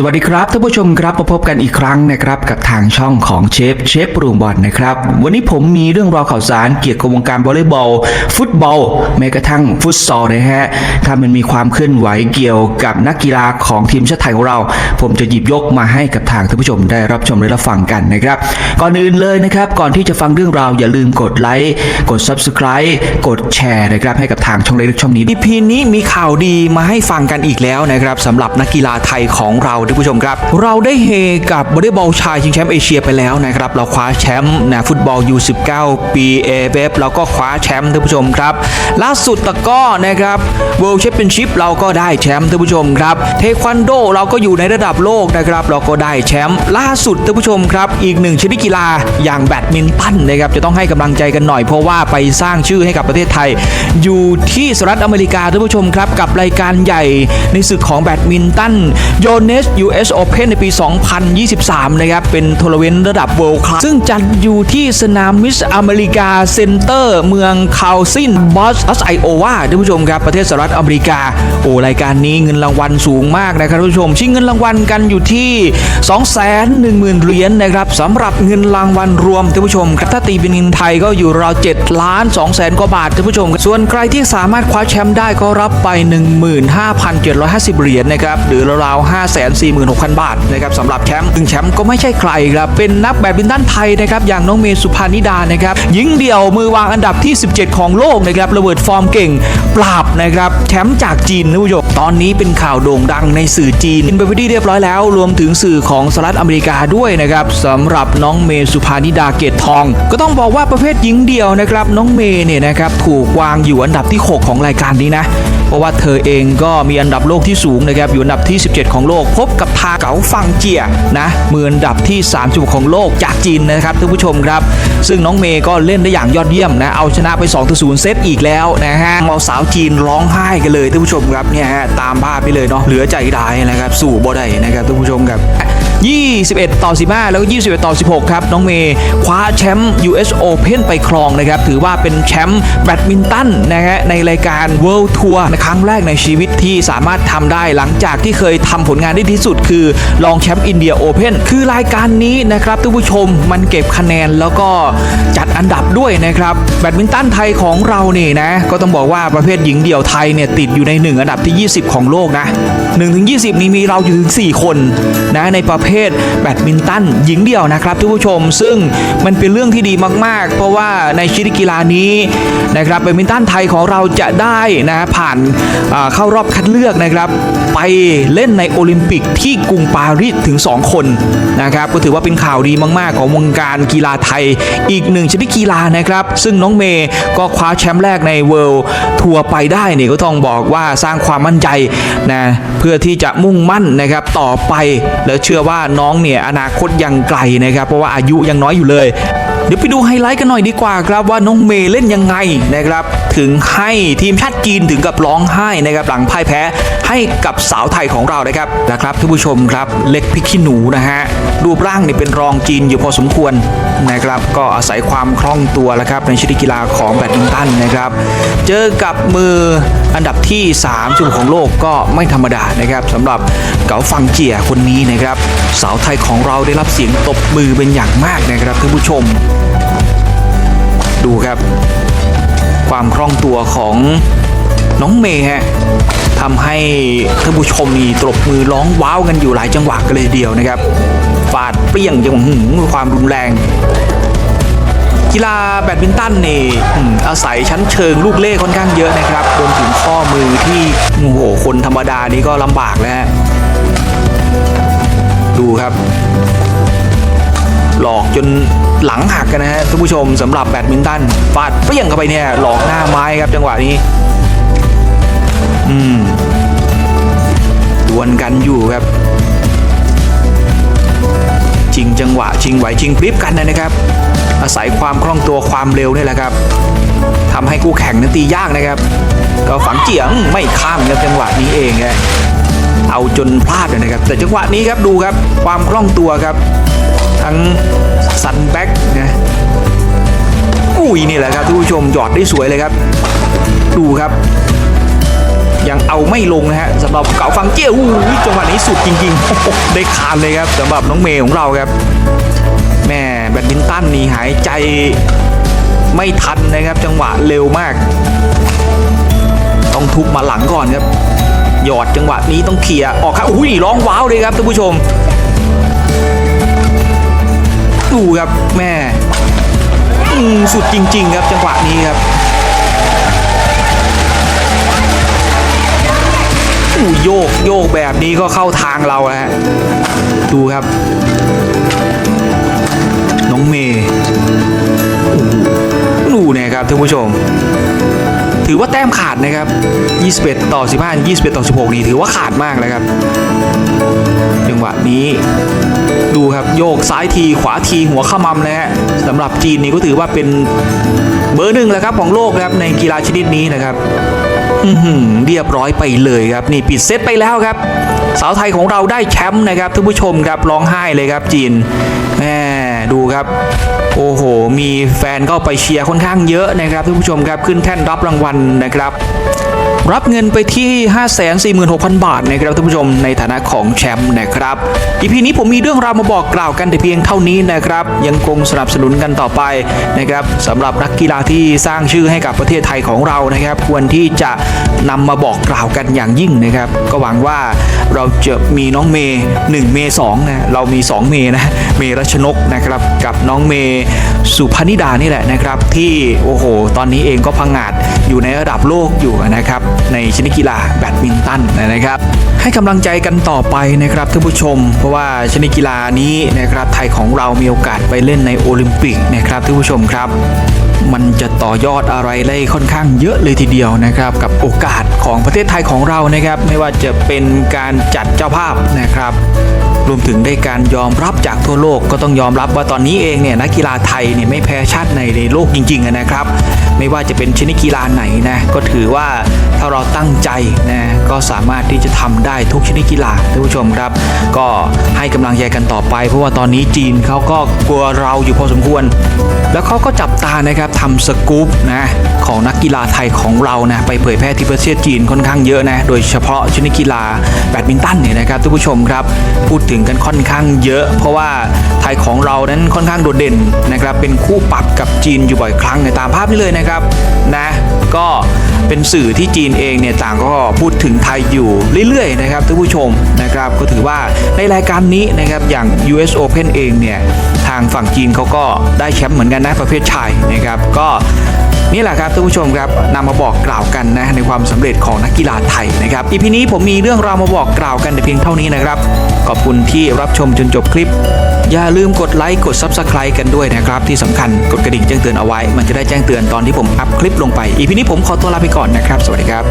สวัสดีครับท่านผู้ชมครับมาพบกันอีกครั้งนะครับกับทางช่องของเชฟเชฟปรุงบอลนะครับวันนี้ผมมีเรื่องราวข่าวสารเกี่ยวกับวงการวอลเลย์บอล ฟุตบอลแม้กระทั่งฟุตซอลนะฮะถ้ามันมีความเคลื่อนไหวเกี่ยวกับนักกีฬาของทีมชาติไทยของเรา ผมจะหยิบยกมาให้กับทางท่านผู้ชมได้รับชมและรับฟังกันนะครับก่อนอื่นเลยนะครับก่อนที่จะฟังเรื่องราวอย่าลืมกดไลค์กด Subscribe กดแชร์นะครับให้กับทางช่องเล็กช่องนี้ EP นี้มีข่าวดีมาให้ฟังกันอีกแล้วนะครับสำหรับนักกีฬาไทยของเราท่านผู้ชมครับ เราได้เฮกับบอลเลย์บอลชายชิงแชมป์เอเชียไปแล้วนะครับ เราคว้าแชมป์นะฟุตบอล U19 ปีเอเฟเราก็คว้าแชมป์ท่านผู้ชมครับ ล่าสุดตะก้อนะครับ World Championship เราก็ได้แชมป์ท่านผู้ชมครับ เทควันโดเราก็อยู่ในระดับโลกนะครับ เราก็ได้แชมป์ล่าสุดท่านผู้ชมครับอีกหนึ่งชนิดกีฬาอย่างแบดมินตันนะครับจะต้องให้กำลังใจกันหน่อยเพราะว่าไปสร้างชื่อให้กับประเทศไทย อยู่ที่สหรัฐอเมริกาท่านผู้ชมครับกับรายการใหญ่ในศึกของแบดมินตันโยเนส US Open ในปี 2023 นะครับ เป็นทัวร์นาเมนต์ระดับ World Class ซึ่งจัดอยู่ที่สนามมิสอเมริกาเซ็นเตอร์เมืองคาวซินบอสตัสไอโอวาท่านผู้ชมครับ ประเทศสหรัฐอเมริกา โอ้รายการนี้เงินรางวัลสูงมากนะครับท่านผู้ชม ชิงเงินรางวัลกันอยู่ที่ 210,000 เหรียญนะครับสำหรับเงินรางวัลรวมท่านผู้ชมครับถ้าตีเป็นเงินไทยก็อยู่ราว7ล้าน2แสนกว่าบาทท่านผู้ชม ส่วนใครที่สามารถคว้าแชมป์ได้ก็รับไป 15,750 เหรียญนะครับหรือราวๆ46,000 บาทนะครับสำหรับแชมป์ซึ่งแชมป์ก็ไม่ใช่ใครครับเป็นนักแบดมินตันไทยนะครับอย่างน้องเมย์สุภานิดานะครับหญิงเดี่ยวมือวางอันดับที่ 17 ของโลกนะครับระเบิดฟอร์มเก่ง ปราบนะครับแชมป์จากจีนท่านผู้ชมตอนนี้เป็นข่าวโด่งดังในสื่อจีนเป็นไปที่เรียบร้อยแล้วรวมถึงสื่อของสหรัฐอเมริกาด้วยนะครับสำหรับน้องเมย์สุภานิดาเกตทอง ก็ต้องบอกว่าประเภทหญิงเดี่ยวนะครับน้องเมย์เนี่ยนะครับถูกวางอยู่อันดับที่ 6 ของรายการนี้นะเพราะว่าเธอเองก็มีอันดับโลกที่สูงนะครับอยู่อันดับที่ 17 ของโลก พบกับทาเก๋าฟังเจียนะมืออันดับที่ 30 ของโลกจากจีนนะครับท่านผู้ชมครับ ซึ่งน้องเมย์ก็เล่นได้อย่างยอดเยี่ยมนะเอาชนะไป2ต่อ0เซตอีกแล้วนะฮะเอาสาวจีนร้องไห้กันเลยท่านผู้ชมครับเนี่ยฮะตามภาพไปเลยเนาะเหลือใจได้นะครับสู่บ่ได้นะครับท่านผู้ชมครับ 21 ต่อ 15 แล้วก็ 21 ต่อ 16 ครับ น้องเมย์คว้าแชมป์ US Open ไปครองนะครับ ถือว่าเป็นแชมป์แบดมินตันนะฮะในรายการ World Tour ในครั้งแรกในชีวิตที่สามารถทำได้หลังจากที่เคยทำผลงานได้ที่สุด คือรองแชมป์อินเดียโอเพนคือรายการนี้นะครับท่านผู้ชมมันเก็บคะแนนแล้วก็จัดอันดับด้วยนะครับ แบดมินตันไทยของเราเนี่ยนะ ก็ต้องบอกว่าประเภทหญิงเดี่ยวไทยเนี่ยติดอยู่ใน 1 อันดับที่ 20 ของโลกนะ1ถึง20 นี้มีเราอยู่ถึง 4 คนนะในประเภทแบดมินตันหญิงเดี่ยวนะครับท่านผู้ชม ซึ่งมันเป็นเรื่องที่ดีมากๆ เพราะว่าในชนิดกีฬานี้นะครับแบดมินตันไทยของเราจะได้นะผ่านอ่าเข้ารอบคัดเลือกนะครับไปเล่นในโอลิมปิกที่กรุงปารีสถึง 2 คนนะครับก็ถือว่าเป็นข่าวดีมากๆ ของวงการกีฬาไทยอีกหนึ่งชนิดกีฬานะครับ ซึ่งน้องเมย์ก็คว้าแชมป์แรกในเวิลด์ทัวร์ไปได้เนี่ยก็ต้องบอกว่าสร้างความมั่นใจนะเพื่อที่จะมุ่งมั่นนะครับต่อไป แล้วเชื่อว่าน้องเนี่ยอนาคตยังไกลนะครับ เพราะว่าอายุยังน้อยอยู่เลย เดี๋ยวไปดูไฮไลท์กันหน่อยดีกว่าครับว่าน้องเมย์เล่นยังไงนะครับ ถึงให้ทีมชาติจีนถึงกับร้องไห้นะครับหลังพ่ายแพ้ให้กับสาวไทยของเรานะครับนะครับท่านผู้ชมครับเล็กพริกขี้หนูนะฮะรูปร่างเนี่ยเป็นรองจีนอยู่พอสมควรนะครับก็อาศัยความคล่องตัวแล้วครับในชนิดกีฬาของแบดมินตันนะครับเจอกับมืออันดับที่3จุดของโลกก็ไม่ธรรมดานะครับสำหรับเก๋าฟังเจียคนนี้นะครับสาวไทยของเราได้รับเสียงตบมือเป็นอย่างมากนะครับท่านผู้ชม ดูครับ ความคล่องตัวของน้องเมย์ฮะ ทำให้ท่านผู้ชมนี่ตบมือร้องว้าวกันอยู่หลายจังหวะกันเลยเดียวนะครับฟาดเปรี้ยงจังหวะหืมความรุนแรง กีฬาแบดมินตันนี่อืมอาศัยชั้นเชิงลูกเล่ค่อนข้างเยอะนะครับรวมถึงข้อมือที่โอ้โหคนธรรมดานี่ก็ลำบากแล้วฮะดูครับ หลอกจนหลังหักกันนะฮะท่านผู้ชมสำหรับแบดมินตันฟาดเปรี้ยงเข้าไปเนี่ยหลอกหน้าไม้ครับจังหวะนี้ อืมดวลกันอยู่ครับชิงจังหวะชิงไหวชิงพริบกันนะครับ อาศัยความคล่องตัวความเร็วนี่แหละครับทำให้คู่แข่งนั้นตียากนะครับ ก็ฝังเจียงไม่ข้ามครับจังหวะนี้เองฮะเอาจนพลาดเลยนะครับ แต่จังหวะนี้ครับดูครับความคล่องตัวครับ ทั้งซันแบ็กนะอุ้ยนี่แหละครับท่านผู้ชมหยอดได้สวยเลยครับ ดูครับ ยังเอาไม่ลงนะฮะสำหรับเก๋าฟังเจี้ยอู้หูจังหวะนี้สุดจริงๆได้คานเลยครับสำหรับน้องเมย์ของเราครับแม่แบดมินตันนี่หายใจไม่ทันนะครับ จังหวะเร็วมาก ต้องทุบมาหลังก่อนครับ หยอดจังหวะนี้ต้องเคลียออกครับอุ้ยร้องว้าวเลยครับท่านผู้ชม ดูครับแม่สุดจริง ๆ ครับจังหวะนี้ครับ กโยกแบบนี้ก็เข้าทางเราแล้วฮะดูครับ น้องเมย์ดูนะครับท่านผู้ชม ถือว่าแต้มขาดนะครับ 21 ต่อ 15 21 ต่อ 16 นี่ถือว่าขาดมากแล้วครับจังหวะนี้ดูครับโยกซ้ายทีขวาทีหัวข้ามำนะฮะสำหรับจีนนี่ก็ถือว่าเป็นเบอร์หนึ่งแล้วครับของโลกนะครับในกีฬาชนิดนี้นะครับ เรียบร้อยไปเลยครับนี่ปิดเซตไปแล้วครับ สาวไทยของเราได้แชมป์นะครับท่านผู้ชมครับร้องไห้เลยครับจีนแหมดูครับโอ้โห มีแฟนเข้าไปเชียร์ค่อนข้างเยอะนะครับท่านผู้ชมครับขึ้นแท่นรับรางวัลนะครับ รับเงินไปที่ 546,000 บาทนะครับท่านผู้ชมในฐานะของแชมป์นะครับอีพีนี้ผมมีเรื่องราวมาบอกกล่าวกันแต่เพียงเท่านี้นะครับ ยังคงสนับสนุนกันต่อไปนะครับสำหรับนักกีฬาที่สร้างชื่อให้กับประเทศไทยของเรานะครับ ควรที่จะนำมาบอกกล่าวกันอย่างยิ่งนะครับ ก็หวังว่าเราจะมีน้องเมย์1เมย์2นะเรามี 2 เมย์นะเมย์รัชนกนะครับกับน้องเมย์สุพนิดานี่แหละนะครับ ที่โอ้โห ตอนนี้เองก็พังงาดอยู่ในระดับโลกอยู่นะครับ ในชนิดกีฬาแบดมินตันนะครับ ให้กำลังใจกันต่อไปนะครับท่านผู้ชม เพราะว่าชนิดกีฬานี้นะครับไทยของเรามีโอกาสไปเล่นในโอลิมปิกนะครับท่านผู้ชมครับมันจะต่อยอดอะไรได้ค่อนข้างเยอะเลยทีเดียวนะครับ กับโอกาสของประเทศไทยของเรานะครับ ไม่ว่าจะเป็นการจัดเจ้าภาพนะครับ รวมถึงได้การยอมรับจากทั่วโลกก็ต้องยอมรับว่าตอนนี้เองเนี่ยนักกีฬาไทยเนี่ยไม่แพ้ชาติในในโลกจริงๆนะครับ ไม่ว่าจะเป็นชนิดกีฬาไหนนะก็ถือว่า ถ้าเราตั้งใจนะก็สามารถที่จะทำได้ทุกชนิดกีฬาท่านผู้ชมครับ ก็ให้กำลังใจกันต่อไป เพราะว่าตอนนี้จีนเขาก็กลัวเราอยู่พอสมควร แล้วเขาก็จับตานะครับทำสกู๊ปนะของนักกีฬาไทยของเรานะไปเผยแพร่ที่ประเทศจีนค่อนข้างเยอะนะโดยเฉพาะชนิดกีฬาแบดมินตันเนี่ยนะครับท่านผู้ชมครับ พูดถึงกันค่อนข้างเยอะ เพราะว่าไทยของเรานั้นค่อนข้างโดดเด่นนะครับเป็นคู่ปรับกับจีนอยู่บ่อยครั้งในตามภาพนี้เลยนะครับนะก็ เป็นสื่อที่จีนเองเนี่ยต่างก็พูดถึงไทยอยู่เรื่อยๆนะครับท่านผู้ชมนะครับก็ถือว่าในรายการนี้นะครับอย่าง US Open เองเนี่ยทางฝั่งจีนเขาก็ได้แชมป์เหมือนกันนะประเภทชายนะครับก็ นี่แหละครับท่านผู้ชมครับนำมาบอกกล่าวกันนะในความสำเร็จของนักกีฬาไทยนะครับอีพีนี้ผมมีเรื่องราวมาบอกกล่าวกันแต่เพียงเท่านี้นะครับ ขอบคุณที่รับชมจนจบคลิป อย่าลืมกดไลค์กด Subscribe กันด้วยนะครับที่สำคัญกดกระดิ่งแจ้งเตือนเอาไว้ มันจะได้แจ้งเตือนตอนที่ผมอัพคลิปลงไปอีพีนี้ผมขอตัวลาไปก่อนนะครับ สวัสดีครับ